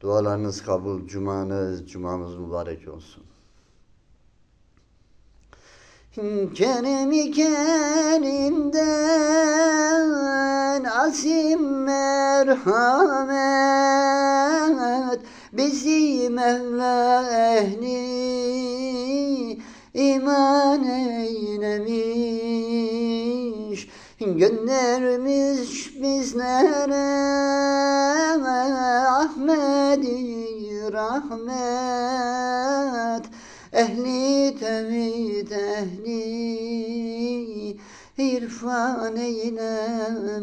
Dualarınız kabul, cumanız, cumamız mübarek olsun. Kerem-i Kerim'den asim merhamet Bizi Mevla ehli iman eylemiş Göndermiş bizlere rahmet Ehli tevhid ehli irfan eylemiş.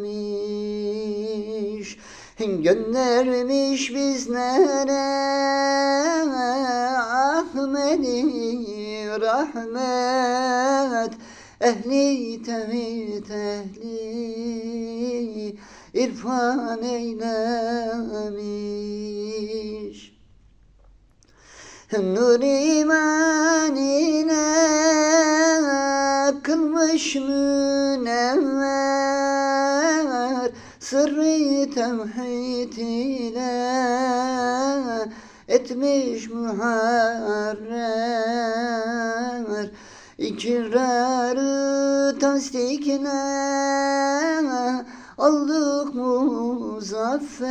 Göndermiş bizlere Ahmedi rahmet. Ehli tevhid ehli irfan eylemiş Nur imanine kılmış münevver Sırrı tevhid ile etmiş muharrer İkrarı tasdikine olduk muzaffer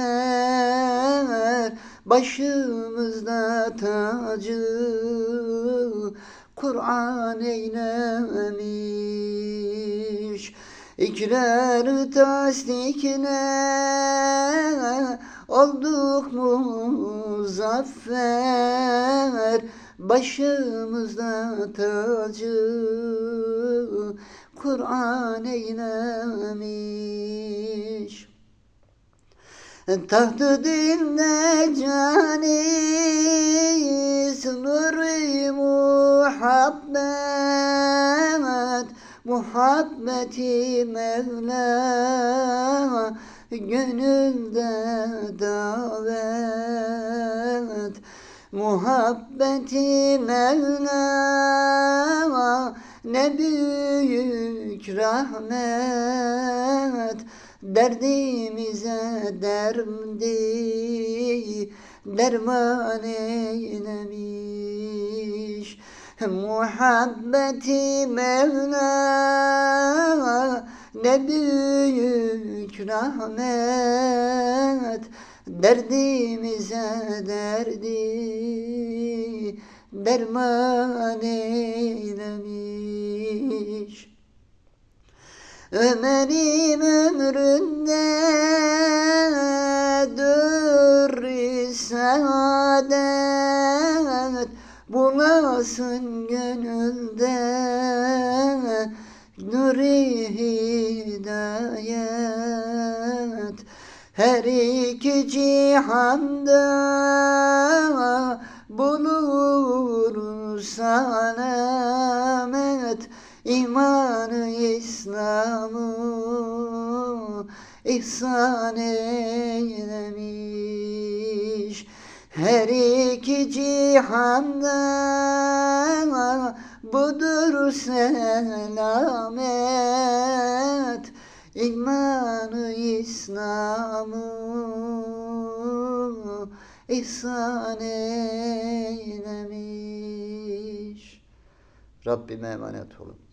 Başımızda tacı Kur'an eylemiş. İkrar tasdikine olduk muzaffer Başımızda tacı Kur'an eylemiş Tahtı dilde canis Nuri muhabbet Muhabbeti Mevla Gönülde davet. Muhabbeti Mevla Ne büyük rahmet Derdimize derdi derman eylemiş. Muhabbeti Mevla ne büyük rahmet. Derdimize derdi derman eylemiş Ömer'im ömründe dürri saadet Bulasın gönülde nuri hidayet? Her iki cihanda bulur selamet İmanı İslam'ı ihsan eylemiş. Her iki cihanda budur selamet. İmanı İslam'ı ihsan eylemiş. Rabbime emanet olun.